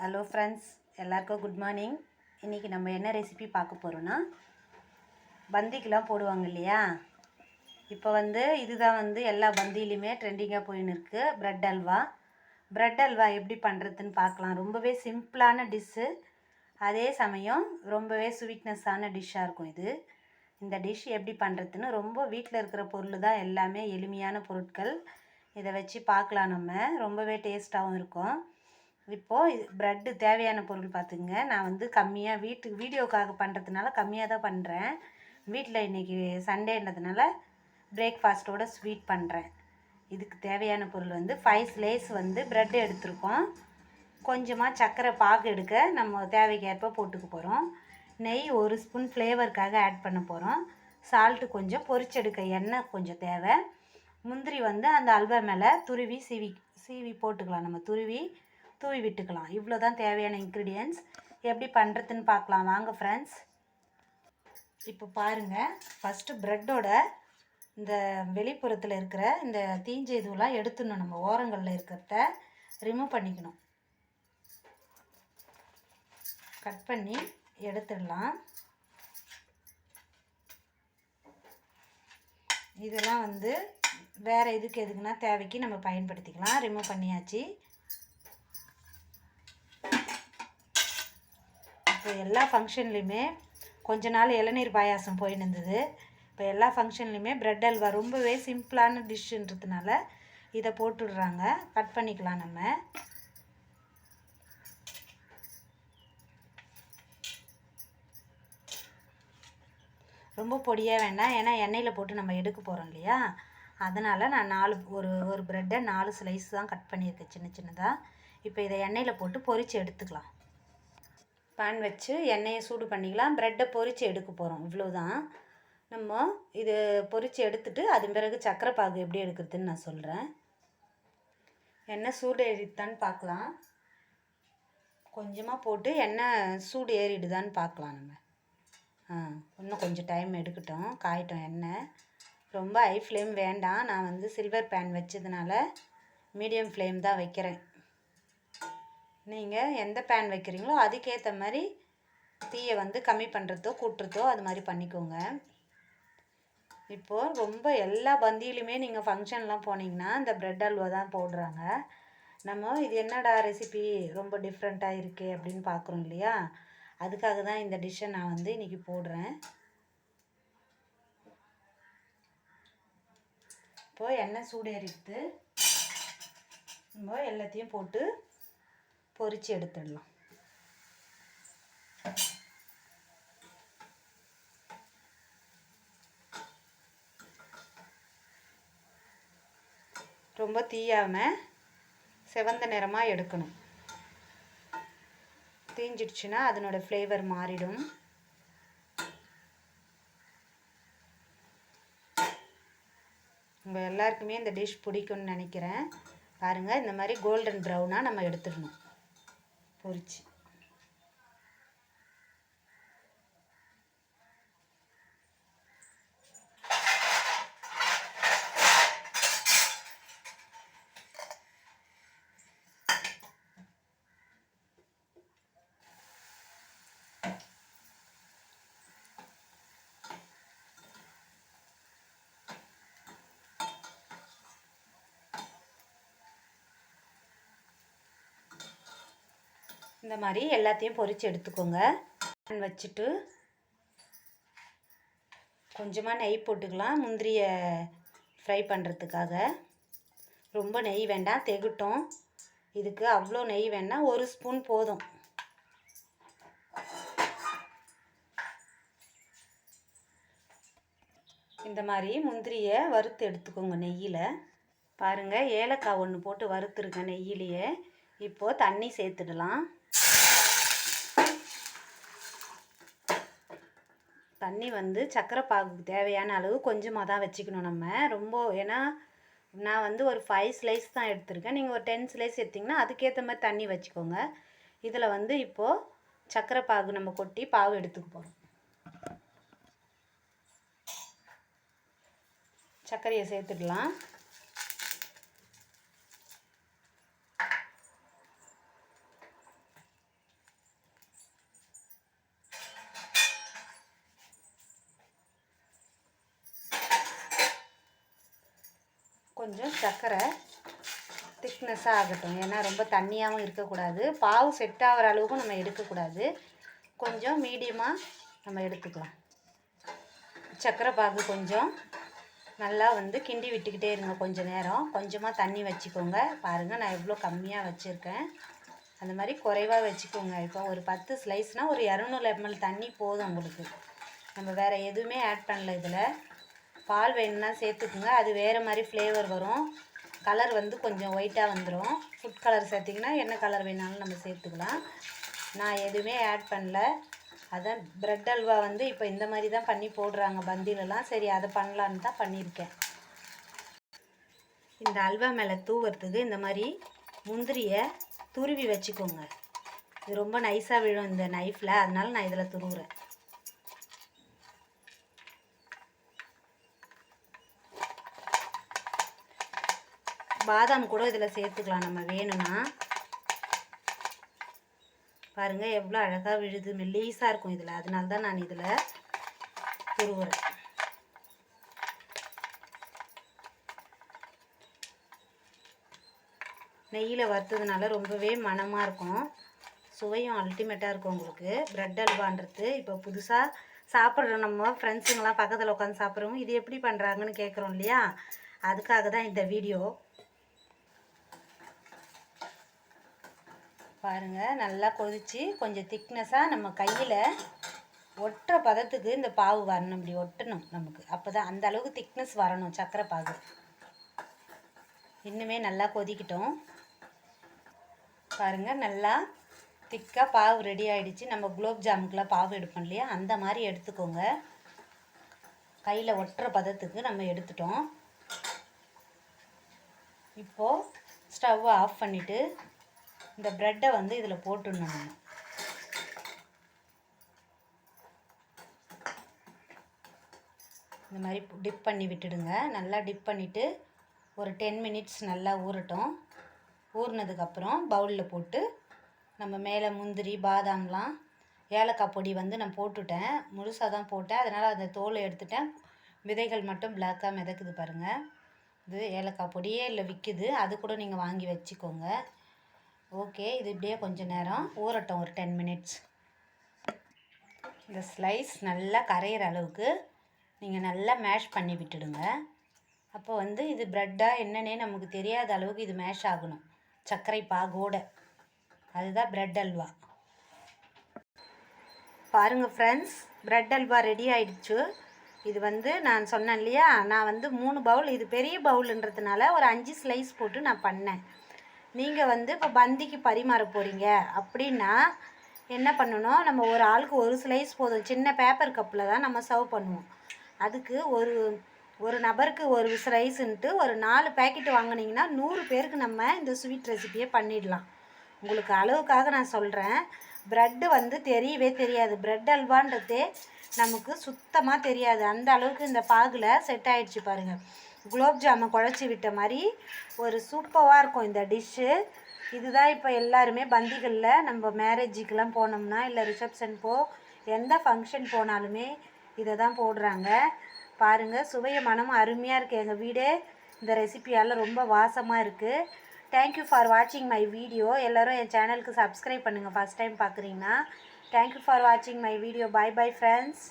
Hello friends எல்லாருக்கும் good morning இன்றைக்கி நம்ம என்ன ரெசிபி பார்க்க போகிறோன்னா பந்திக்கெலாம் போடுவாங்க இல்லையா? இப்போ வந்து இதுதான் வந்து எல்லா பந்திலையுமே ட்ரெண்டிங்காக போயின்னு இருக்குது ப்ரெட் அல்வா. ப்ரெட் அல்வா எப்படி பண்ணுறதுன்னு பார்க்கலாம். ரொம்பவே சிம்பிளான டிஷ்ஷு அதே சமயம் ரொம்பவே ஸ்வீட்னஸ்ஸான டிஷ்ஷாக இருக்கும் இது. இந்த டிஷ் எப்படி பண்ணுறதுன்னு ரொம்ப வீட்டில் இருக்கிற பொருள் தான் எல்லாமே எளிமையான பொருட்கள். இதை வச்சு பார்க்கலாம் நம்ம. ரொம்பவே டேஸ்ட்டாகவும் இருக்கும். இப்போது இது ப்ரெட்டு தேவையான பொருள் பார்த்துங்க. நான் வந்து கம்மியாக வீட்டுக்கு வீடியோக்காக பண்ணுறதுனால கம்மியாக தான் பண்ணுறேன் வீட்டில் இன்றைக்கி சண்டேன்றதுனால பிரேக்ஃபாஸ்ட்டோட ஸ்வீட் பண்ணுறேன் இதுக்கு தேவையான பொருள் வந்து ஃபைவ் ஸ்லேஸ் வந்து ப்ரெட் எடுத்திருக்கோம். கொஞ்சமாக சர்க்கரை பாகு எடுக்க நம்ம தேவைக்கேற்ப போட்டுக்க போகிறோம் நெய் ஒரு ஸ்பூன் ஃப்ளேவருக்காக ஆட் பண்ண போகிறோம் சால்ட்டு கொஞ்சம் பொரிச்செடுக்க எண்ணெய் கொஞ்சம் தேவை. முந்திரி வந்து அந்த அல்வா மேலே துருவி சீவி சீவி போட்டுக்கலாம். நம்ம துருவி தூவி விட்டுக்கலாம். இவ்வளோ தான் தேவையான இன்க்ரீடியன்ஸ் எப்படி பண்ணுறதுன்னு பார்க்கலாம். வாங்க ஃப்ரெண்ட்ஸ் இப்போ பாருங்கள் ஃபஸ்ட்டு ப்ரெட்டோட இந்த வெளிப்புறத்தில் இருக்கிற இந்த தீஞ்ச இதுவெல்லாம் எடுத்துடணும். நம்ம ஓரங்களில் இருக்கிறத ரிமூவ் பண்ணிக்கணும். கட் பண்ணி எடுத்துடலாம். இதெல்லாம் வந்து வேறு எதுக்கு எதுக்குன்னா தேவைக்கு நம்ம பயன்படுத்திக்கலாம். ரிமூவ் பண்ணியாச்சு. இப்போ எல்லா ஃபங்க்ஷன்லேயுமே கொஞ்ச நாள் இளநீர் பாயாசம் போயின்னு இருந்தது. இப்போ எல்லா ஃபங்க்ஷன்லேயுமே ப்ரெட் அல்வா ரொம்பவே சிம்பிளான டிஷ்ஷுன்றதுனால இதை போட்டுடுறாங்க. கட் பண்ணிக்கலாம் நம்ம. ரொம்ப பொடியாக வேண்டாம் ஏன்னா எண்ணெயில் போட்டு நம்ம எடுக்க போகிறோம் இல்லையா? அதனால் நான் நாலு ஒரு ஒரு ப்ரெட்டை நாலு ஸ்லைஸ் தான் கட் பண்ணியிருக்கேன் சின்ன சின்னதாக இப்போ இதை எண்ணெயில் போட்டு பொரித்து எடுத்துக்கலாம். பேன் வச்சு எண்ணெயை சூடு பண்ணிக்கலாம். ப்ரெட்டை பொரித்து எடுக்க போகிறோம் இவ்வளோதான் நம்ம இது பொரித்து எடுத்துட்டு அதன் பிறகு சக்கரை பாகு எப்படி எடுக்கிறதுன்னு நான் சொல்கிறேன் எண்ணெய் சூடு ஏறித்தான்னு பார்க்கலாம். கொஞ்சமாக போட்டு எண்ணெய் சூடு ஏறிடுதான்னு பார்க்கலாம் நம்ம. ஆ இன்னும் கொஞ்சம் டைம் எடுக்கட்டும். காயட்டும் எண்ணெய். ரொம்ப ஹை ஃப்ளேம் வேண்டாம். நான் வந்து சில்வர் பேன் வச்சதுனால மீடியம் ஃப்ளேம் தான் வைக்கிறேன். நீங்கள் எந்த பேன் வைக்கிறீங்களோ அதுக்கேற்ற மாதிரி தீயை வந்து கம்மி பண்ணுறதோ கூட்டுறதோ அது மாதிரி பண்ணிக்கோங்க. இப்போது ரொம்ப எல்லா பந்தியிலுமே நீங்கள் ஃபங்க்ஷன்லாம் போனீங்கன்னா இந்த ப்ரெட் அல்வா தான் போடுறாங்க. நம்ம இது என்னடா ரெசிபி ரொம்ப டிஃப்ரெண்ட்டாக இருக்குது அப்படின்னு பார்க்குறோம் இல்லையா? அதுக்காக தான் இந்த டிஷ்ஷை நான் வந்து இன்றைக்கி போடுறேன். இப்போது எண்ணெய் சூடேறிடுது நம்ம எல்லாத்தையும் போட்டு பொரித்து எடுத்துடலாம். ரொம்ப தீயாமல் செவந்த நிறமாக எடுக்கணும். தீஞ்சிடுச்சுன்னா அதனோட ஃப்ளேவர் மாறிடும். உங்கள் எல்லாருக்குமே இந்த டிஷ் பிடிக்கும்னு நினைக்கிறேன். பாருங்கள் இந்த மாதிரி கோல்டன் ப்ரௌனாக நம்ம எடுத்துடணும். பொரிச்சு இந்த மாதிரி எல்லாத்தையும் பொரித்து எடுத்துக்கோங்க. வச்சுட்டு கொஞ்சமாக நெய் போட்டுக்கலாம். முந்திரியை ஃப்ரை பண்ணுறதுக்காக ரொம்ப நெய் வேண்டாம் தெகட்டும். இதுக்கு அவ்வளோ நெய் வேணால் ஒரு ஸ்பூன் போதும். இந்த மாதிரி முந்திரியை வறுத்து எடுத்துக்கோங்க நெய்யில். பாருங்கள் ஏலக்காய் ஒன்று போட்டு வறுத்துருக்கேன் நெய்யிலேயே. இப்போது தண்ணி சேர்த்துடலாம். தண்ணி வந்து சக்கரை பாகுக்கு தேவையான அளவு கொஞ்சமாக தான் வச்சுக்கணும் நம்ம. ரொம்ப ஏன்னா நான் வந்து ஒரு ஃபைவ் ஸ்லைஸ் தான் எடுத்திருக்கேன். நீங்கள் ஒரு டென் ஸ்லைஸ் எடுத்திங்கன்னா அதுக்கேற்ற மாதிரி தண்ணி வச்சுக்கோங்க. இதில் வந்து இப்போது சக்கரை பாகு நம்ம கொட்டி பாகு எடுத்துக்க போகிறோம் சர்க்கரையை சேர்த்துக்கலாம் கொஞ்சம் சர்க்கரை திக்னஸ்ஸாக ஆகட்டும். ஏன்னா ரொம்ப தண்ணியாகவும் இருக்கக்கூடாது. பாவு செட் ஆகிற அளவுக்கும் நம்ம எடுக்கக்கூடாது. கொஞ்சம் மீடியமாக நம்ம எடுத்துக்கலாம். சர்க்கரை பாகு கொஞ்சம் நல்லா வந்து கிண்டி விட்டுக்கிட்டே இருங்க கொஞ்சம் நேரம். கொஞ்சமாக தண்ணி வச்சுக்கோங்க. பாருங்கள் நான் எவ்வளோ கம்மியாக வச்சுருக்கேன். அந்த மாதிரி குறைவாக வச்சுக்கோங்க. இப்போ ஒரு பத்து ஸ்லைஸ்னால் ஒரு இரநூறு எம்எல் தண்ணி போதும் உங்களுக்கு. நம்ம வேறு எதுவுமே ஆட் பண்ணல இதில். பால் வேணும்னா சேர்த்துக்குங்க. அது வேறு மாதிரி ஃப்ளேவர் வரும். கலர் வந்து கொஞ்சம் ஒயிட்டாக வந்துடும் ஃபுட் கலர் சேர்த்திங்கன்னா என்ன கலர் வேணாலும் நம்ம சேர்த்துக்கலாம். நான் எதுவுமே ஆட் பண்ணல. அதான் ப்ரெட் அல்வா வந்து இப்போ இந்த மாதிரி தான் பண்ணி போடுறாங்க பந்திலெலாம். சரி அதை பண்ணலான்னு தான் பண்ணியிருக்கேன். இந்த அல்வா மேலே தூவுறதுக்கு இந்த மாதிரி முந்திரியை துருவி வச்சுக்கோங்க. இது ரொம்ப நைஸாக விழும் இந்த நைஃப்பில் அதனால நான் இதில் துருவுறேன். பாதாம் கூட இதில் சேர்த்துக்கலாம். நம்ம வேணும்னா. பாருங்கள் எவ்வளோ அழகாக விழுது. மெல்லீஸாக இருக்கும் இதில். அதனால தான் நான் இதில் துருவுறேன். நெய்யில் வறுத்ததுனால ரொம்பவே மனமாக இருக்கும். சுவையும் அல்டிமேட்டாக இருக்கும் உங்களுக்கு. ப்ரெட் அல்வான்றது. இப்போ புதுசாக சாப்பிட்ற நம்ம ஃப்ரெண்ட்ஸுங்களாம் பக்கத்தில் உட்காந்து சாப்பிட்றவங்க இது எப்படி பண்ணுறாங்கன்னு கேட்குறோம் இல்லையா? அதுக்காக தான் இந்த வீடியோ பாருங்கள் நல்லா கொதித்து கொஞ்சம் திக்னஸாக நம்ம கையில் ஒட்டுற பதத்துக்கு இந்த பாவு வரணும் இப்படி ஒட்டணும் நமக்கு. அப்போ தான் அந்த அளவுக்கு திக்னஸ் வரணும் சர்க்கரை பாகு. இன்னுமே நல்லா கொதிக்கிட்டோம். பாருங்கள் நல்லா திக்காக பாவு ரெடி ஆகிடுச்சு நம்ம குலோப் ஜாமுக்கெலாம் பாவு எடுப்போம் இல்லையா? அந்த மாதிரி எடுத்துக்கோங்க. கையில் ஒட்டுற பதத்துக்கு நம்ம எடுத்துட்டோம். இப்போது ஸ்டவ்வை ஆஃப் பண்ணிவிட்டு இந்த ப்ரெட்டை வந்து இதில் போட்டுடணும் நம்ம. இந்த மாதிரி டிப் பண்ணி விட்டுடுங்க. நல்லா டிப் பண்ணிவிட்டு ஒரு டென் மினிட்ஸ் நல்லா ஊறட்டும். ஊறினதுக்கப்புறம் பவுலில் போட்டு நம்ம மேலே முந்திரி பாதாம்லாம் ஏலக்காய் பொடி வந்து நான் போட்டுட்டேன். முழுசாக தான் போட்டேன். அதனால் அந்த தோலை எடுத்துட்டேன். விதைகள் மட்டும் பிளாக்காக மிதக்குது பாருங்கள் இது ஏலக்காய் பொடியே இல்லை விற்கிது அது கூட நீங்கள் வாங்கி வச்சுக்கோங்க. ஓகே இது இப்படியே கொஞ்சம் நேரம் ஊறட்டும் ஒரு டென் மினிட்ஸ் இந்த ஸ்லைஸ் நல்லா கரையிற அளவுக்கு நீங்கள் நல்லா மேஷ் பண்ணி விட்டுடுங்க. அப்போ வந்து இது ப்ரெட்டாக என்னன்னே நமக்கு தெரியாத அளவுக்கு இது மேஷ் ஆகணும். சர்க்கரை பாகோட. அதுதான் ப்ரெட் அல்வா. பாருங்கள் ஃப்ரெண்ட்ஸ் ப்ரெட் அல்வா ரெடி ஆயிடுச்சு. இது வந்து நான் சொன்னேன் இல்லையா நான் வந்து மூணு பவுல் இது பெரிய பவுலுன்றதுனால ஒரு அஞ்சு ஸ்லைஸ் போட்டு நான் பண்ணேன். நீங்கள் வந்து இப்போ பந்திக்கு பரிமாற போகிறீங்க அப்படின்னா என்ன பண்ணணும்? நம்ம ஒரு ஆளுக்கு ஒரு ஸ்லைஸ் போதும். சின்ன பேப்பர் கப்பில் தான் நம்ம சர்வ் பண்ணுவோம். அதுக்கு ஒரு ஒரு நபருக்கு ஒரு ஸ்லைஸுன்ட்டு ஒரு நாலு பேக்கெட் வாங்கினீங்கன்னா நூறு பேருக்கு நம்ம இந்த ஸ்வீட் ரெசிபியை பண்ணிடலாம். உங்களுக்கு அளவுக்காக நான் சொல்கிறேன் ப்ரெட்டு வந்து தெரியவே தெரியாது. ப்ரெட் அல்வான்றதே நமக்கு சுத்தமாக தெரியாது. அந்த அளவுக்கு இந்த பாகில் செட் ஆகிடுச்சு பாருங்கள் குலோப் ஜாமை குழச்சி விட்ட மாதிரி ஒரு சூப்பராக இருக்கும் இந்த டிஷ்ஷு. இதுதான் இப்போ எல்லாருமே பந்திகளில் நம்ம மேரேஜுக்கெலாம் போனோம்னா இல்லை ரிசப்ஷன் போ எந்த ஃபங்க்ஷன் போனாலுமே இதை தான் போடுறாங்க. பாருங்கள் சுவைய மனமும் அருமையாக இருக்குது எங்கள் வீடே இந்த ரெசிபியால் ரொம்ப வாசமாக இருக்குது தேங்க்யூ ஃபார் வாட்சிங் மை வீடியோ எல்லோரும் என் சேனலுக்கு சப்ஸ்கிரைப் பண்ணுங்கள் ஃபஸ்ட் டைம் பார்க்குறீங்கன்னா தேங்க்யூ ஃபார் வாட்சிங் my video bye bye friends